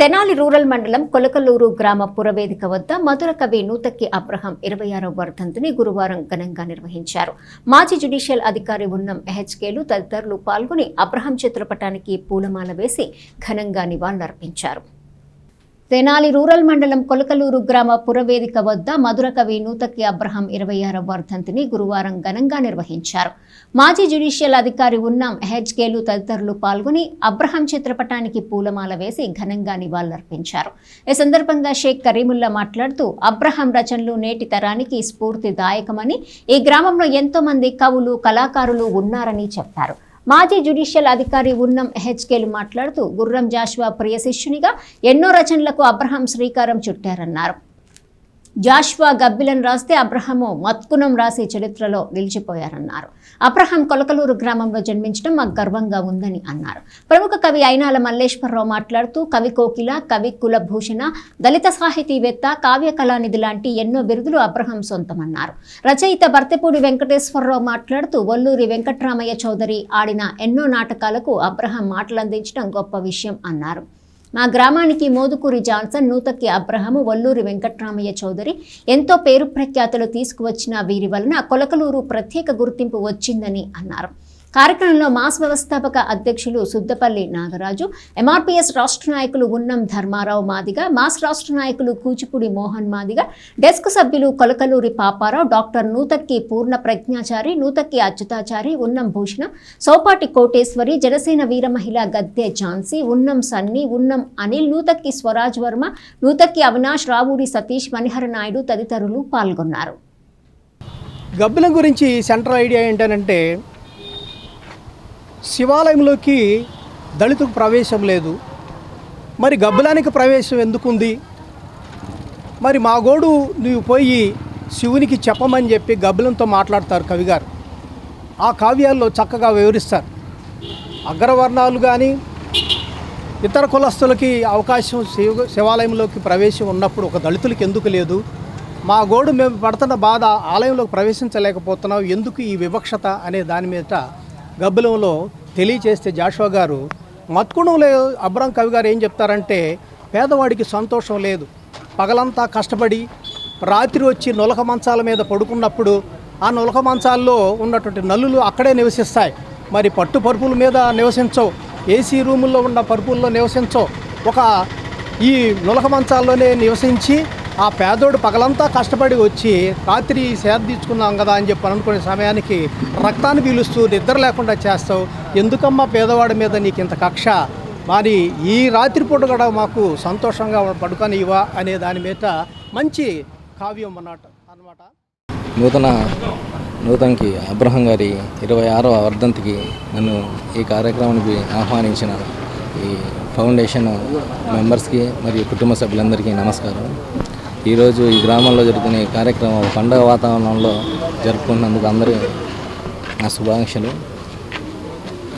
Tenali rural మండలం కొలకలూరు గ్రామ పురవేదిక వద్ద మధుర కవి నూతక్కి అబ్రహం ఇరవై ఆరవ వర్ధంతిని గురువారం ఘనంగా నిర్వహించారు. మాజీ జుడిషియల్ అధికారి ఉన్నం ఎహెచ్కేలు తదితరులు పాల్గొని అబ్రహం చిత్రపటానికి పూలమాల వేసి ఘనంగా నివాళులర్పించారు. తెనాలి రూరల్ మండలం కొలకలూరు గ్రామ పురవేదిక వద్ద మధుర కవి అబ్రహం ఇరవై ఆరవ వర్ధంతిని గురువారం ఘనంగా నిర్వహించారు. మాజీ జ్యుడిషియల్ అధికారి ఉన్నాం హెచ్కేలు తదితరులు పాల్గొని అబ్రహం చిత్రపటానికి పూలమాల వేసి ఘనంగా నివాళులర్పించారు. ఈ సందర్భంగా షేక్ కరీముల్లా మాట్లాడుతూ అబ్రహం రచనలు నేటి తరానికి స్ఫూర్తిదాయకమని ఈ గ్రామంలో ఎంతో మంది కవులు కళాకారులు ఉన్నారని చెప్పారు. మాజీ జ్యుడిషియల్ అధికారి ఉన్నం హెచ్కేలు మాట్లాడుతూ గుర్రం జాషువా ప్రియ శిష్యునిగా ఎన్నో రచనలకు అబ్రహం శ్రీకారం చుట్టారన్నారు. జాష్వా గబ్బిలను రాస్తే అబ్రహము మత్కునం రాసే చరిత్రలో నిలిచిపోయారన్నారు. అబ్రహం కొలకలూరు గ్రామంలో జన్మించడం మాకు గర్వంగా ఉందని అన్నారు. ప్రముఖ కవి అయినాల మల్లేశ్వరరావు మాట్లాడుతూ కవి కోకిల కవి కులభూషణ దళిత సాహితీవేత్త కావ్య కళానిధి లాంటి ఎన్నో బిరుదులు అబ్రహం సొంతమన్నారు. రచయిత భర్తపూడి వెంకటేశ్వరరావు మాట్లాడుతూ వల్లూరి వెంకట్రామయ్య చౌదరి ఆడిన ఎన్నో నాటకాలకు అబ్రహం మాటలందించడం గొప్ప విషయం అన్నారు. మా గ్రామానికి మోదుకూరి జాన్సన్ నూతక్కి అబ్రహము వల్లూరి వెంకట్రామయ్య చౌదరి ఎంతో పేరు ప్రఖ్యాతులు తీసుకువచ్చిన వీరి వలన కొలకలూరు ప్రత్యేక గుర్తింపు వచ్చిందని అన్నారు. కార్యక్రమంలో మాస్ వ్యవస్థాపక అధ్యక్షులు సుద్దపల్లి నాగరాజు ఎంఆర్పీఎస్ రాష్ట్ర నాయకులు ఉన్నం ధర్మారావు మాదిగ మాస్ రాష్ట్ర నాయకులు కూచిపూడి మోహన్ మాదిగ డెస్క్ సభ్యులు కొలకలూరి పాపారావు డాక్టర్ నూతక్కి పూర్ణ ప్రజ్ఞాచారి నూతక్కి అచ్యుతాచారి ఉన్నం భూషణం సోపాటి కోటేశ్వరి జనసేన వీర మహిళ గద్దె ఝాన్సీ ఉన్నం సన్ని ఉన్నం అనిల్ నూతక్కి స్వరాజ్ వర్మ నూతక్కి అవినాష్ రావూరి సతీష్ మణిహర నాయుడు తదితరులు పాల్గొన్నారు. గబ్బిలం గురించి సెంట్రల్ ఐడియా ఏంటంటే శివాలయంలోకి దళితుకు ప్రవేశం లేదు. మరి గబ్బిలానికి ప్రవేశం ఎందుకుంది? మరి మా గోడు నువ్వు పోయి శివునికి చెప్పమని చెప్పి గబ్బిలంతో మాట్లాడతారు కవిగారు ఆ కావ్యాల్లో చక్కగా వివరిస్తారు. అగ్రవర్ణాలు కానీ ఇతర కులస్తులకి అవకాశం శివ శివాలయంలోకి ప్రవేశం ఉన్నప్పుడు ఒక దళితులకి ఎందుకు లేదు? మా గోడు మేము పడుతున్న బాధ ఆలయంలోకి ప్రవేశించలేకపోతున్నాం. ఎందుకు ఈ వివక్షత అనే దాని మీద గబ్బిలంలో తెలియచేస్తే జాషువా గారు మత్కుణంలో అబ్రహం కవి గారు ఏం చెప్తారంటే పేదవాడికి సంతోషం లేదు. పగలంతా కష్టపడి రాత్రి వచ్చి నులక మంచాల మీద పడుకున్నప్పుడు ఆ నులక మంచాల్లో ఉన్నటువంటి నల్లులు అక్కడే నివసిస్తాయి. మరి పట్టు పరుపుల మీద నివసించవు. ఏసీ రూముల్లో ఉన్న పరుపుల్లో నివసించవు. ఒక ఈ నులక మంచాల్లోనే నివసించి ఆ పేదోడు పగలంతా కష్టపడి వచ్చి రాత్రి సేద తీర్చుకున్నాం కదా అని చెప్పి అనుకునే సమయానికి రక్తాన్ని పీలుస్తూ నిద్ర లేకుండా చేస్తావు. ఎందుకమ్మా పేదవాడి మీద నీకు ఇంత కక్ష? మరి ఈ రాత్రిపూట కూడా మాకు సంతోషంగా పడుకొని ఇవా అనే దాని మీద మంచి కావ్యం అన్నమాట. అనమాట నూతన నూతన్కి అబ్రహం గారి ఇరవై ఆరవ వర్ధంతికి నన్ను ఈ కార్యక్రమానికి ఆహ్వానించిన ఈ ఫౌండేషన్ మెంబర్స్కి మరియు కుటుంబ సభ్యులందరికీ నమస్కారం. ఈరోజు ఈ గ్రామంలో జరుగుతున్న ఈ కార్యక్రమం పండగ వాతావరణంలో జరుపుకున్నందుకు అందరూ నా శుభాకాంక్షలు.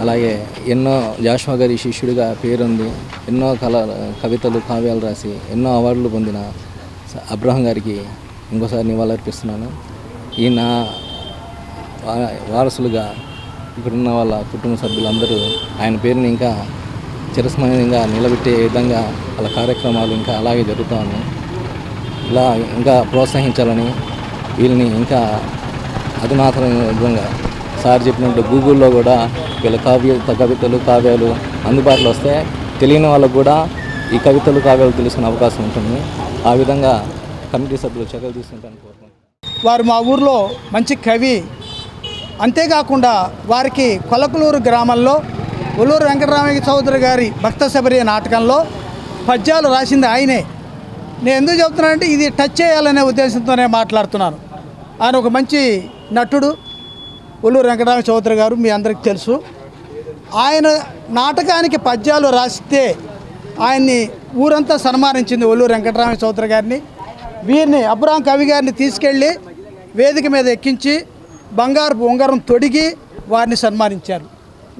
అలాగే ఎన్నో జాషువా గారి శిష్యుడిగా పేరుంది ఎన్నో కళ కవితలు కావ్యాలు రాసి ఎన్నో అవార్డులు పొందిన స- అబ్రహం గారికి ఇంకోసారి నివాళులర్పిస్తున్నాను. ఈ నా వారసులుగా ఇక్కడున్న వాళ్ళ కుటుంబ సభ్యులందరూ ఆయన పేరుని ఇంకా చిరస్మరణీయంగా నిలబెట్టే విధంగా వాళ్ళ కార్యక్రమాలు ఇంకా అలాగే జరుగుతూ ఉన్నాయి. ఇలా ఇంకా ప్రోత్సహించాలని వీళ్ళని ఇంకా అధునాతన విధంగా సార్ చెప్పినట్టు గూగుల్లో కూడా వీళ్ళ కావ్య కవితలు కావ్యాలు అందుబాటులో వస్తే తెలియని వాళ్ళకు కూడా ఈ కవితలు కావ్యాలు తెలుసుకునే అవకాశం ఉంటుంది. ఆ విధంగా కమిటీ సభ్యులు చర్యలు తీసుకుంటాను కోరుకుంటున్నాను వారు మా ఊర్లో మంచి కవి. అంతేకాకుండా వారికి కొలకలూరు గ్రామంలో ఒల్లూరు వెంకటరామయ్య చౌదరి గారి భక్త శబరి నాటకంలో పద్యాలు రాసింది ఆయనే. నేను ఎందుకు చెప్తున్నానంటే ఇది టచ్ చేయాలనే ఉద్దేశంతోనే మాట్లాడుతున్నాను. ఆయన ఒక మంచి నటుడు ఉల్లూరు వెంకటరామ చౌదరి గారు మీ అందరికి తెలుసు. ఆయన నాటకానికి పద్యాలు రాస్తే ఆయన్ని ఊరంతా సన్మానించింది ఒల్లూరు వెంకటరామ చౌదరి గారిని. వీరిని అబ్రాం కవి గారిని తీసుకెళ్ళి వేదిక మీద ఎక్కించి బంగారు ఉంగరం తొడిగి వారిని సన్మానించారు.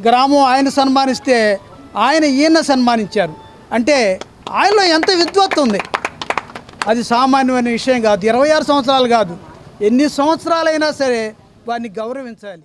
గ్రామం ఆయన సన్మానిస్తే ఆయన ఈయన సన్మానించారు. అంటే ఆయనలో ఎంత విద్వత్తు ఉంది? అది సామాన్యమైన విషయం కాదు. ఇరవై ఆరు సంవత్సరాలు కాదు. ఎన్ని సంవత్సరాలైనా సరే వారిని గౌరవించాలి.